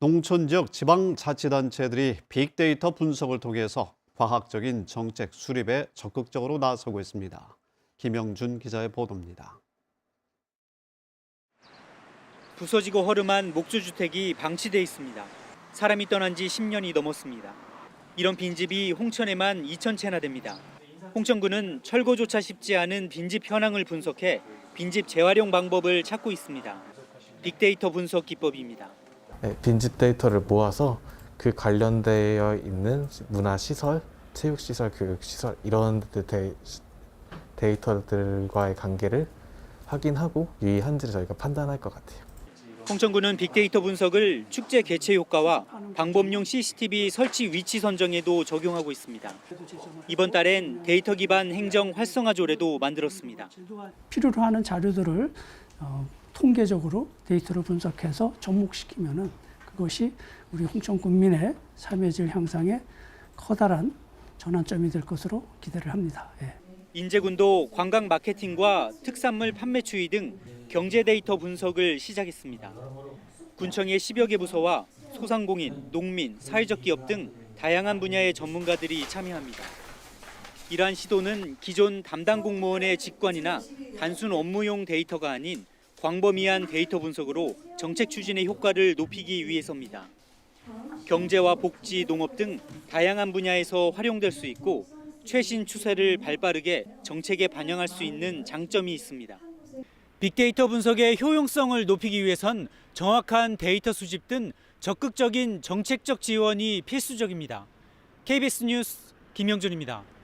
농촌 지역 지방자치단체들이 빅데이터 분석을 통해서 과학적인 정책 수립에 적극적으로 나서고 있습니다. 김영준 기자의 보도입니다. 부서지고 허름한 목조주택이 방치돼 있습니다. 사람이 떠난 지 10년이 넘었습니다. 이런 빈집이 홍천에만 2,000채나 됩니다. 홍천구는 철거조차 쉽지 않은 빈집 현황을 분석해 빈집 재활용 방법을 찾고 있습니다. 빅데이터 분석 기법입니다. 네, 빈집 데이터를 모아서 그 관련되어 있는 문화 시설, 체육 시설, 교육 시설 이런 데, 데이터들과의 관계를 확인하고 유의한지를 저희가 판단할 것 같아요. 홍천구는 빅데이터 분석을 축제 개최 효과와 방범용 CCTV 설치 위치 선정에도 적용하고 있습니다. 이번 달엔 데이터 기반 행정 활성화 조례도 만들었습니다. 필요로 하는 자료들을 어, 통계적으로 데이터로 분석해서 접목시키면은 그것이 우리 홍천 군민의 삶의 질 향상에 커다란 전환점이 될 것으로 기대를 합니다. 예. 인제군도 관광 마케팅과 특산물 판매 추이 등 경제 데이터 분석을 시작했습니다. 군청의 10여 개 부서와 소상공인, 농민, 사회적 기업 등 다양한 분야의 전문가들이 참여합니다. 이러한 시도는 기존 담당 공무원의 직관이나 단순 업무용 데이터가 아닌 광범위한 데이터 분석으로 정책 추진의 효과를 높이기 위해서입니다. 경제와 복지, 농업 등 다양한 분야에서 활용될 수 있고 최신 추세를 발빠르게 정책에 반영할 수 있는 장점이 있습니다. 빅데이터 분석의 효용성을 높이기 위해선 정확한 데이터 수집 등 적극적인 정책적 지원이 필수적입니다. KBS 뉴스 김영준입니다.